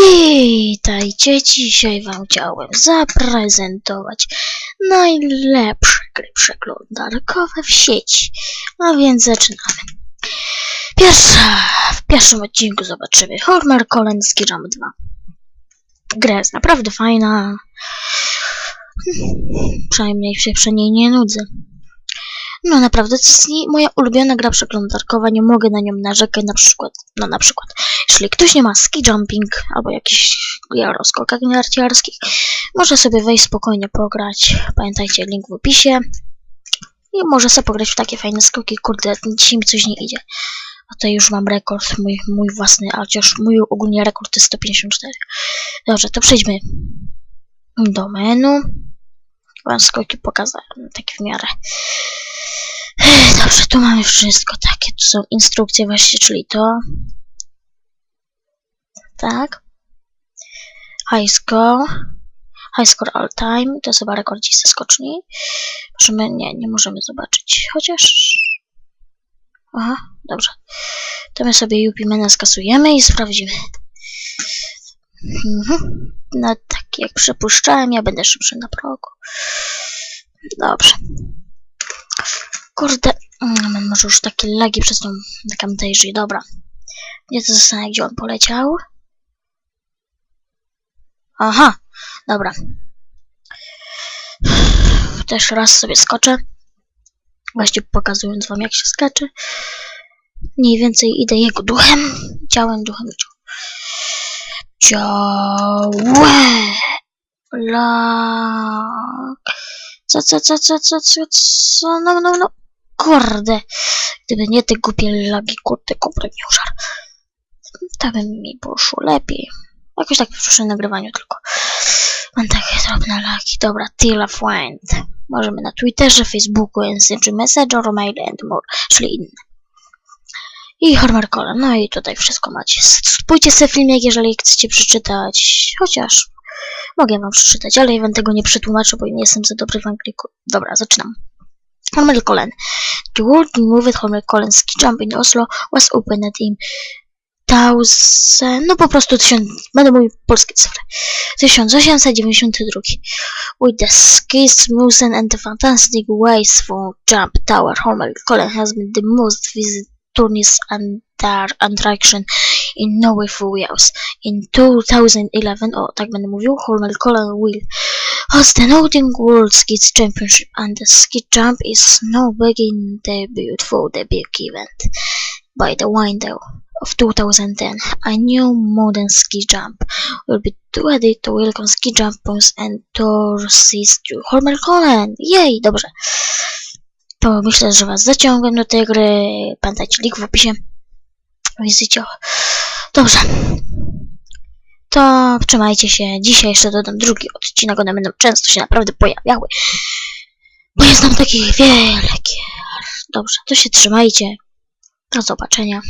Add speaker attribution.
Speaker 1: Witajcie, dzisiaj wam chciałem zaprezentować najlepsze gry przeglądarkowe w sieci. A więc zaczynamy. Pierwsza, w pierwszym odcinku zobaczymy Homer Kolenski Jam 2. Gra jest naprawdę fajna. Przynajmniej się przy niej nie nudzę. No naprawdę, to jest nie- moja ulubiona gra przeglądarkowa, nie mogę na nią narzekać, na przykład, no na przykład, jeśli ktoś nie ma ski jumping albo o skokach narciarskich, może sobie wejść spokojnie pograć, pamiętajcie, link w opisie i może sobie pograć w takie fajne skoki, kurde, dzisiaj mi coś nie idzie. A to już mam rekord, mój, mój własny, a chociaż mój ogólnie rekord to jest 154. Dobrze, to przejdźmy do menu. Wam skoki pokazałem, takie w miarę. Dobrze, tu mamy wszystko takie. Tu są instrukcje właśnie, czyli to. Tak. High score. High score all time. To chyba rekordzista skoczni. Możemy, nie, nie możemy zobaczyć. Chociaż... Aha, dobrze. To my sobie Jupimena skasujemy i sprawdzimy. Mhm. No tak jak przypuszczałem, ja będę szybszy na progu. Dobrze. Kurde, mam może już takie lagi przez tą Camtasia. Dobra. Nie to zostanę, gdzie on poleciał. Aha, dobra. Też raz sobie skoczę. Właśnie pokazując wam, jak się skacze. Mniej więcej idę jego duchem. Ciałem, duchem, ciałem. La. Co, co, co, co, co, co, co, no, no, no. Kurde. Gdyby nie te głupie lagi, kurde, kompremiuszar. To by mi poszło lepiej. Jakoś tak przy nagrywaniu tylko. Mam takie drobne lagi. Dobra, Tila Find. Możemy na Twitterze, Facebooku, Messenger, Messenger, Mail and more, czyli inne. I Hormer Cola. No i tutaj wszystko macie. Spójrzcie sobie filmik, jeżeli chcecie przeczytać. Chociaż mogę wam przeczytać, ale ja wam tego nie przetłumaczę, bo nie jestem za dobry w angliku. Dobra, zaczynam. Hormer Colin. The world moved Hormer Colin's ski jump in Oslo was opened in thousand, no po prostu tysiąc, będę mówił polskie cyfry. 1892. With the skis, smoothen and the fantastic ways for jump tower, Hormel Colin has been the most visited tourist and attraction in Norway for years. In 2011, o tak będę mówił, Hormel Colin will host the Northern World Skids Championship and the ski jump is now begin debut for the big event. By the window of 2010, a new modern ski jump will be ready to welcome ski jumpers and tourists to Colin. Jej, dobrze. To myślę, że was zaciągłem do tej gry. Pamiętajcie, link w opisie. Wizycie. Dobrze. To trzymajcie się. Dzisiaj jeszcze dodam drugi odcinek. One będą często się naprawdę pojawiały. Bo jest nam takich wielkie. Dobrze, to się trzymajcie. Do zobaczenia.